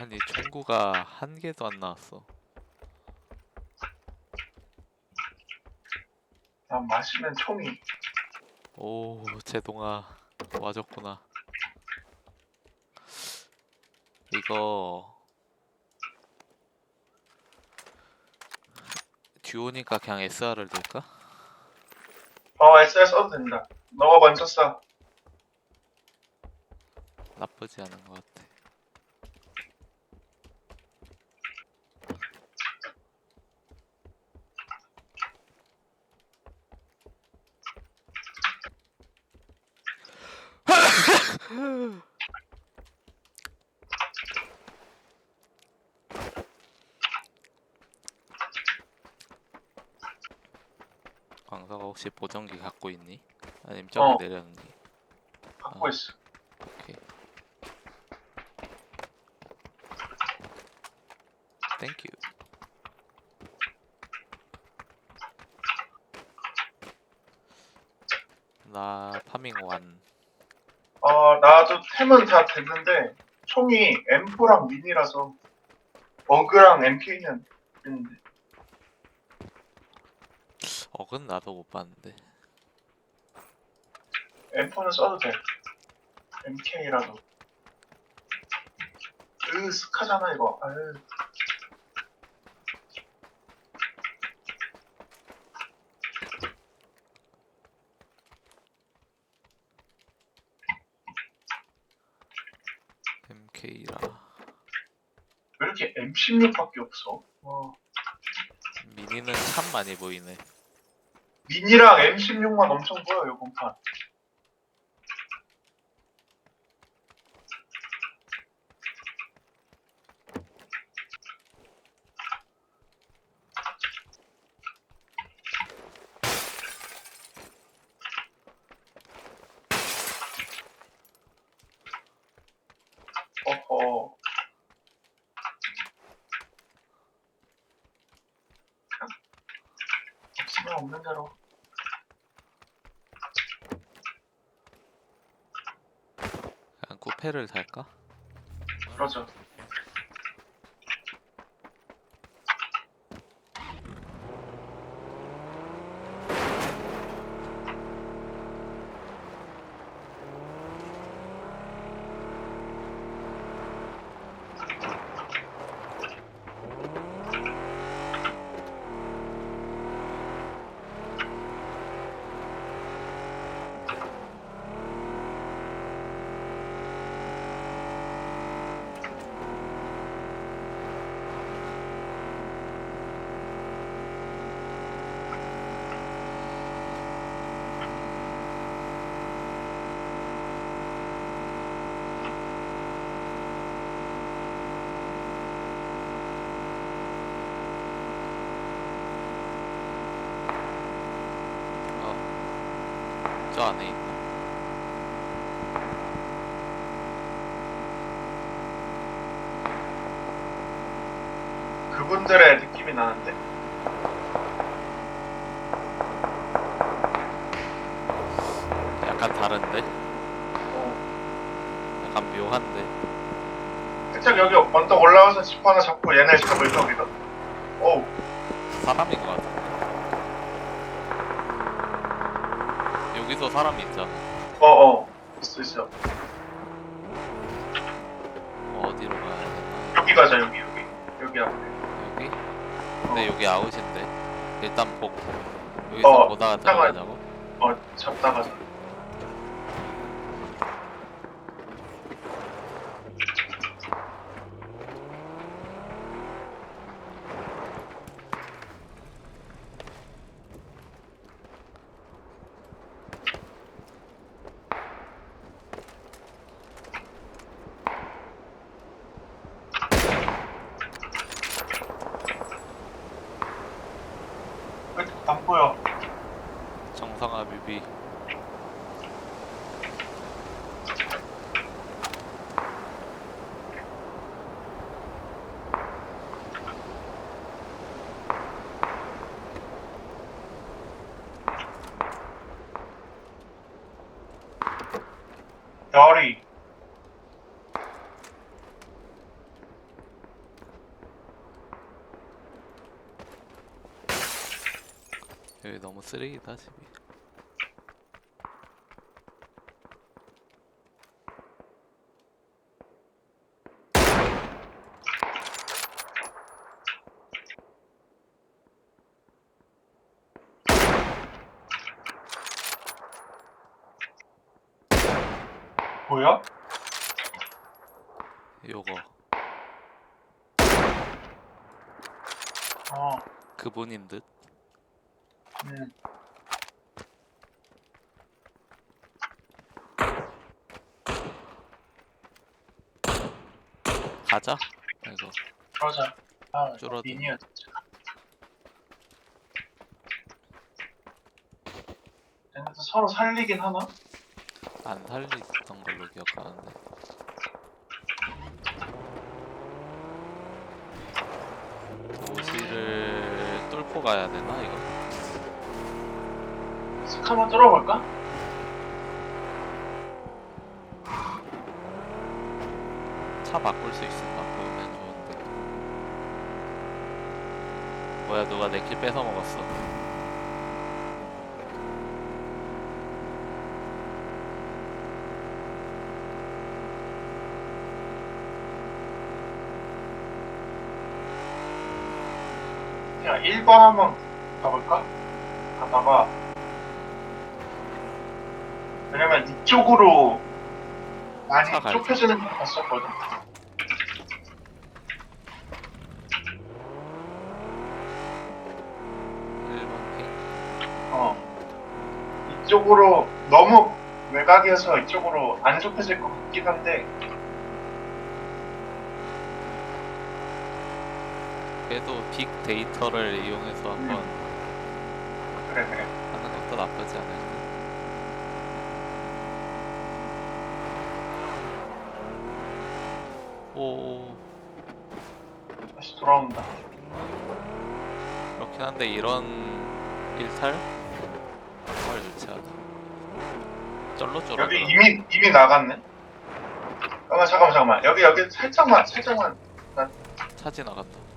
아니 총구가 한 개도 안 나왔어. 난 마시면 총이 오 제동아 와줬구나. 이거 듀오니까 그냥 SR을 넣을까? 어 SR 써도 된다 너가 먼저 써 나쁘지 않은 것 같아. 광사가 혹시 보정기 갖고 있니? 아니면 저기 어. 내렸니? 갖고 어. 있어 오케이. 땡큐. 나 파밍 완. 어 나도 템은 다 됐는데 총이 M4랑 미니라서 버그랑 MK는 있는데. 어근 나도 못 봤는데. M4는 써도 돼. MK라도. 으 스카잖아 이거. 아유 MK라. 왜 이렇게 M16밖에 없어 와 미니는 참 많이 보이네. 미니랑 M16만 엄청 보여 요번 판 어허 없으면 없는 대로 쿠페를 달까? 그러죠 저 안에 있다. 그분들의 느낌이 나는데 약간 다른데? 어, 약간 묘한데? 살짝 여기 언덕 올라와서 집 하나 잡고 얘네 잡을까 우리가 어우 사람인 것 같은 여기서 사람이 있잖아. 어어 있어 있어 어, 어디로 가야 되나? 여기 가자 여기 여기 여기 앞에 여기? 근데 여기 아웃인데. 일단 보고. 여기서 어, 보다가 잠깐만. 들어가자고. 어 잡다가 안 Dory. Eu ia dar uma sereia, tá? Sim. 그분인 듯. 음. 가자. 이거 그러자. 아, 줄어든- 미니언. 얘네들 서로 살리긴 하나? 안 살리던 걸로 기억하는데. 뚫고 가야 되나 이거? 슥 한번 뚫어볼까? 차 바꿀 수 있을까? 그러면 좋은데. 뭐야 누가 내 길 뺏어 먹었어. 1번 한번 가볼까? 가다가 왜냐면 이쪽으로 많이 차? 좁혀지는 거 봤었거든. 어. 이쪽으로 너무 외곽에서 이쪽으로 안 좁혀질 것 같긴 한데 그래도 빅 데이터를 이용해서 한번 그래 그래. 하는 것도 나쁘지 않을 듯. 오 다시 돌아온다. 그렇긴 한데 이런 일탈 정말 좋지 않아. 쩔로 쩔로. 여기 이미 이미 나갔네. 잠깐만 잠깐만 잠깐만. 여기 여기 살짝만 살짝만. 차 지나갔다.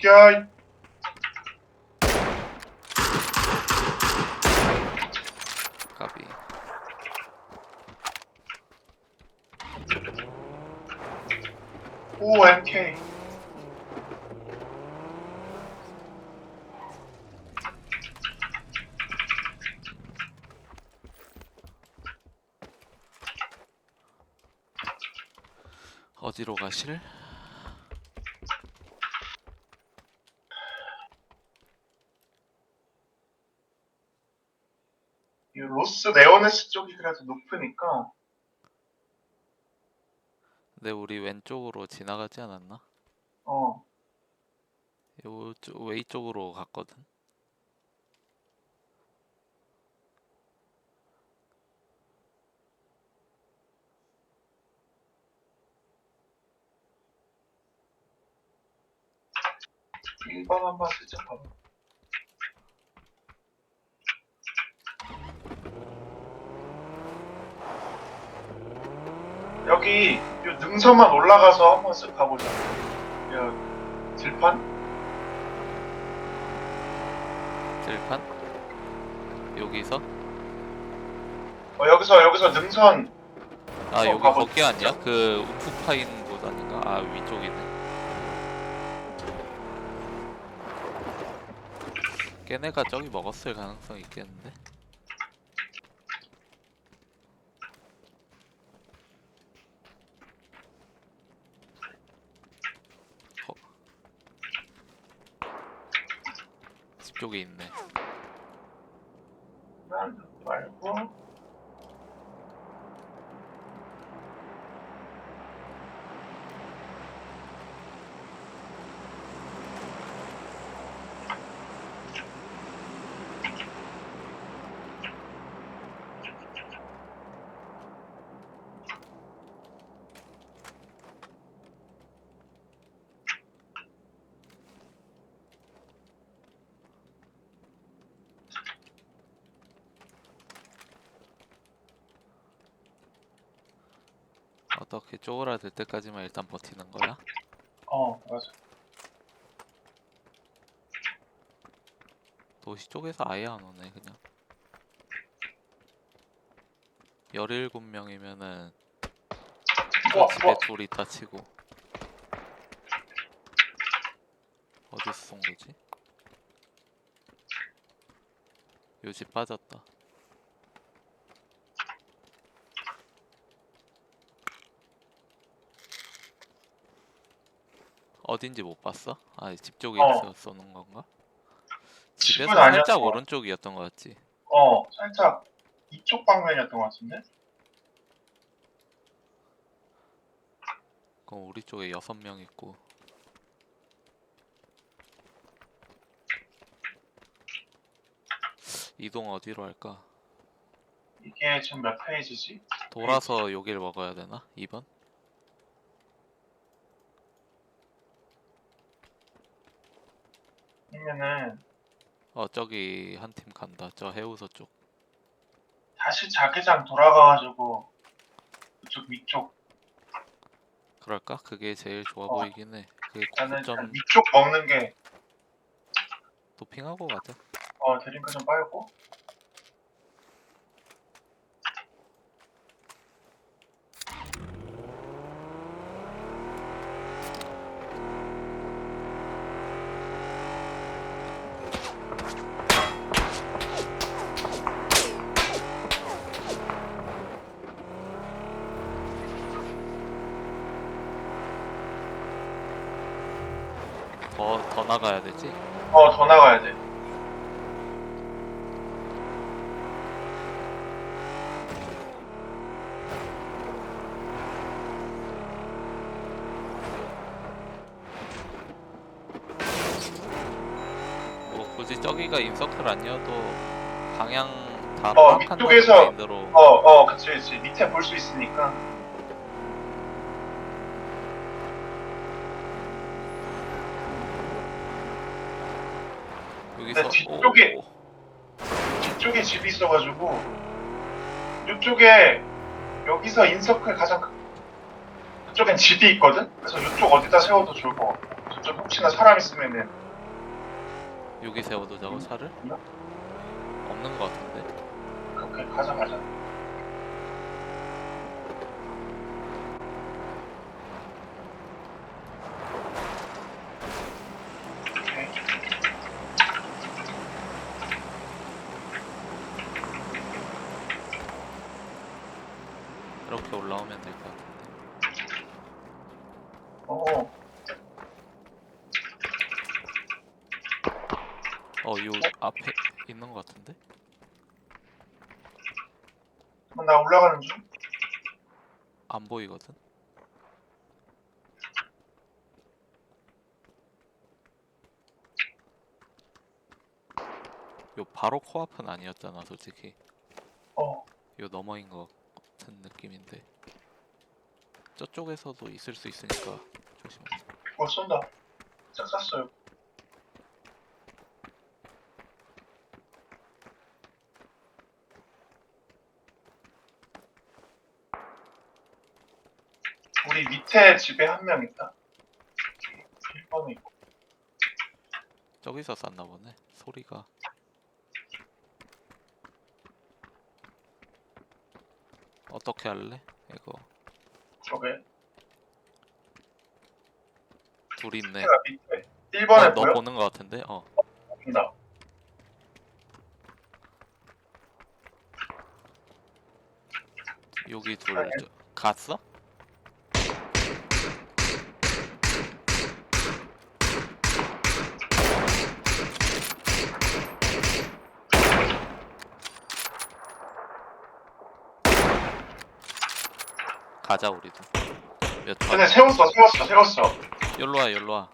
죽여. 까비. 오 MK. 어디로 가실? 로스 네오네스 쪽이 그래도 높으니까 근데 우리 왼쪽으로 지나가지 않았나? 어 요쪽 웨이 쪽으로 갔거든. 일번 한번 슬쩍 봐봐. 여기 요 능선만 올라가서 한번 쓱 가보자. 야, 들판? 들판? 여기서? 어, 여기서 여기서 능선 아 어, 여기 가보- 거기 아니야? 그 우프 파인 곳 아닌가? 아 위쪽이네. 걔네가 저기 먹었을 가능성이 있겠는데? 쪽에 있네. 말고 어떻게 쪼그라들 때까지만 일단 버티는 거야? 어 맞아. 도시 쪽에서 아예 안 오네 그냥 17명이면은 우와, 집에 우와. 둘이 다 치고 어디서 쏜 거지? 요집 빠졌다 어딘지 못 봤어? 아 집 쪽에 어. 있어 쏘는 건가? 집은 집에서 살짝 아니었어. 오른쪽이었던 것 같지? 어, 살짝 이쪽 방면이었던 것 같은데? 그럼 우리 쪽에 여섯 명 있고 이동 어디로 할까? 이게 지금 몇 페이지지? 돌아서 여길 먹어야 되나? 2번? 아니면은 어 저기 한 팀 간다. 저 해우서 쪽. 다시 자기장 돌아가가지고 그쪽 위쪽. 그럴까? 그게 제일 좋아 어. 보이긴 해. 그게 나는 고점 일단 위쪽 먹는 게 도핑하고 가자. 어, 드링크 좀 빨고 나가야 되지? 어, 더 나가야 돼. 뭐 굳이 저기가 인서클 아니어도 방향 다 어, 파악한다는 위쪽에서- 마인드로 어, 어, 그치, 그치. 밑에 볼 수 있으니까. 여기서? 뒤쪽에- 오, 오, 뒤쪽에 집이 있어가지고 이쪽에 여기서 인서클 가장 큰- 그쪽엔 집이 있거든? 그래서 이쪽 어디다 세워도 좋을 것 같고. 저쪽 혹시나 사람 있으면은. 여기 세워두자고 차를? 있나? 없는 것 같은데? 그렇게 가자 가자 오케이. 이렇게 올라오면 될 것 같은데 어, 어, 요 앞에 있는 것 같은데? 나 올라가는 중? 안 보이거든? 요 바로 코앞은 아니었잖아 솔직히 어, 요 너머인 것 같은 느낌인데 저쪽에서도 있을 수 있으니까 조심하자 어 쏜다 짝 쐈어요 우리 밑에 집에 한 명 있다 1번에 있고 저기서 쐈나 보네 소리가 어떻게 할래? 이거 저게 둘 있네 제가 밑에 1번에 어, 너 보여? 보는 것 같은데? 어 보인다 여기 둘. 저- 갔어? 가자 우리도. 몇 초? 근데 세웠어 세웠어 세웠어. 열로 와 열로 와.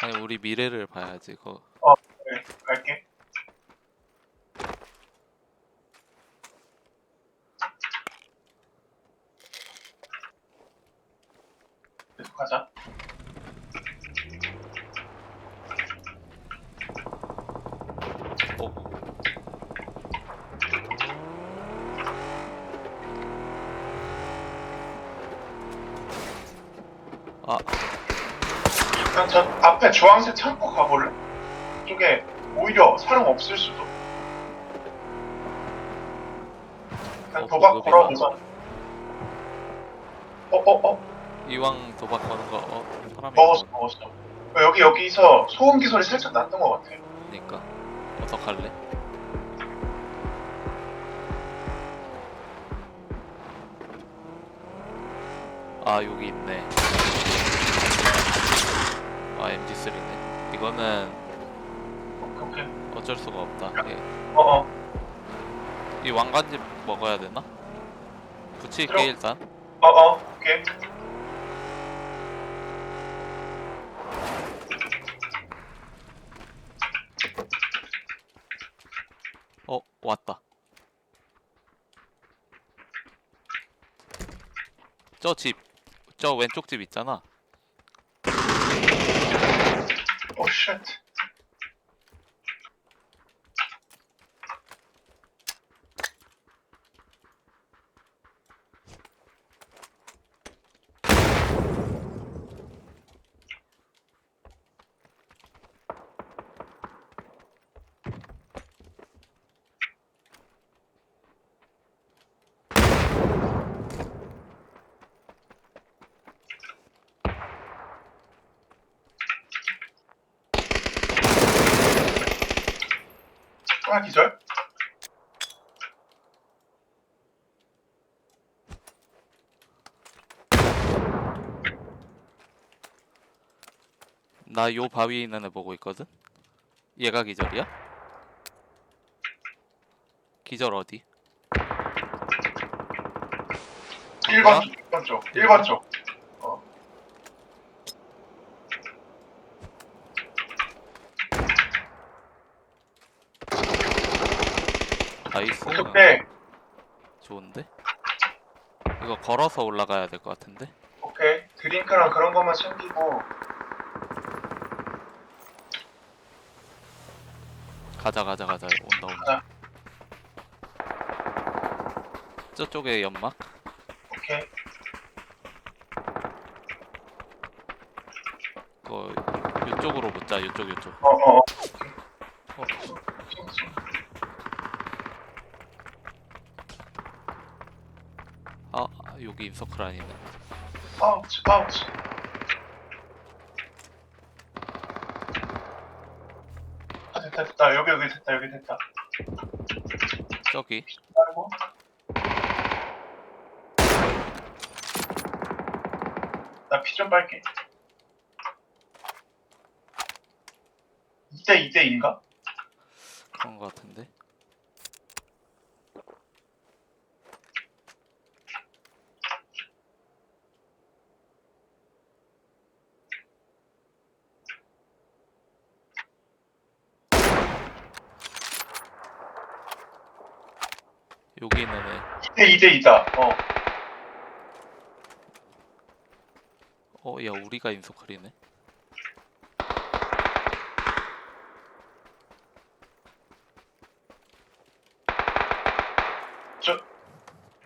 아니 우리 미래를 봐야지 그 그래 갈게 계속 가자 어, 아 그냥 저 앞에 주황색 창고 가볼래? 저쪽에 오히려 사람 없을 수도. 그냥 어, 도박 그거 걸어보자. 어, 어, 어, 이왕 도박 거는 거 어? 사람이 먹었어, 먹었어. 어, 여기, 여기서 소음기 소리 살짝 났던 것 같아. 있으니까 어떡할래? 아 여기 있네 아 MG3네 이거는 오케이. 어쩔 수가 없다 예. 어, 어, 이 왕관집 먹어야 되나? 붙일게 그럼. 일단 어, 어, 오케이. 어 왔다 저 집 저 왼쪽 집 있잖아 오, 하나 기절? 나 요 바위에 있는 애 보고 있거든 얘가 기절이야? 기절 어디? 1번 쪽, 1번 쪽, 1번 쪽. 나이스 오케이, 좋은데? 이거 걸어서 올라가야 될 것 같은데? 오케이. 드링크랑 그런 것만 챙기고. 가자 가자 가자 온다 온다 저쪽에 연막? 오케이. 그거 이쪽으로 붙자 이쪽 이쪽 어, 어, 어. 어, 아 아, 여기 인서클 아니네 아우치, 아우치. 아, 됐다, 됐다. 여기, 여기 됐다, 여기 됐다. 저기 아이고. 나 피 좀 빨게. 2대 2대인가? 그런 것 같은데 여기 있는 애 2대 2대 2다. 어. 어, 야, 우리가 인서클이네.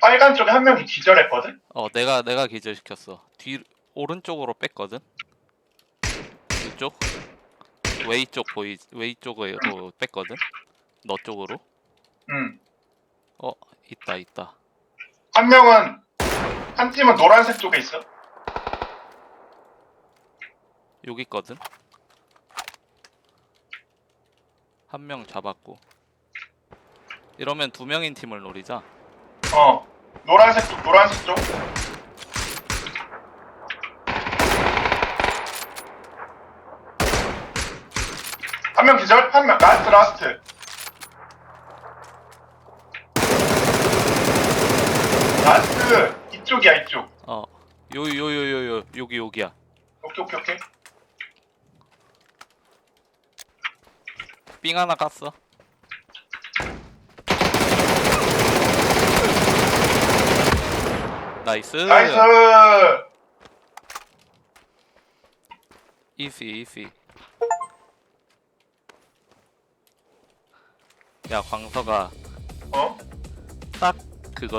빨간 쪽에 한 명이 기절했거든? 어, 내가 내가 기절시켰어. 뒤 오른쪽으로 뺐거든. 이쪽 웨이 쪽 보이 웨이 쪽으로 뺐거든. 너 쪽으로. 응. 어, 있다 있다. 한 명은, 한 팀은 노란색 쪽에 있어. 여기 있거든. 한 명 잡았고. 이러면 두 명인 팀을 노리자. 어. 노란색 쪽, 노란색 쪽. 한 명 기절? 한 명, 라스트, 라스트. 라스트, 이쪽이야, 이쪽. 어, 요 요 요 요 요 여기 여기야. 오케이, 오케이, 오케이. 삥 하나 깠어. 나이스. 나이스! 이시 이시. 야 광서가 어? 딱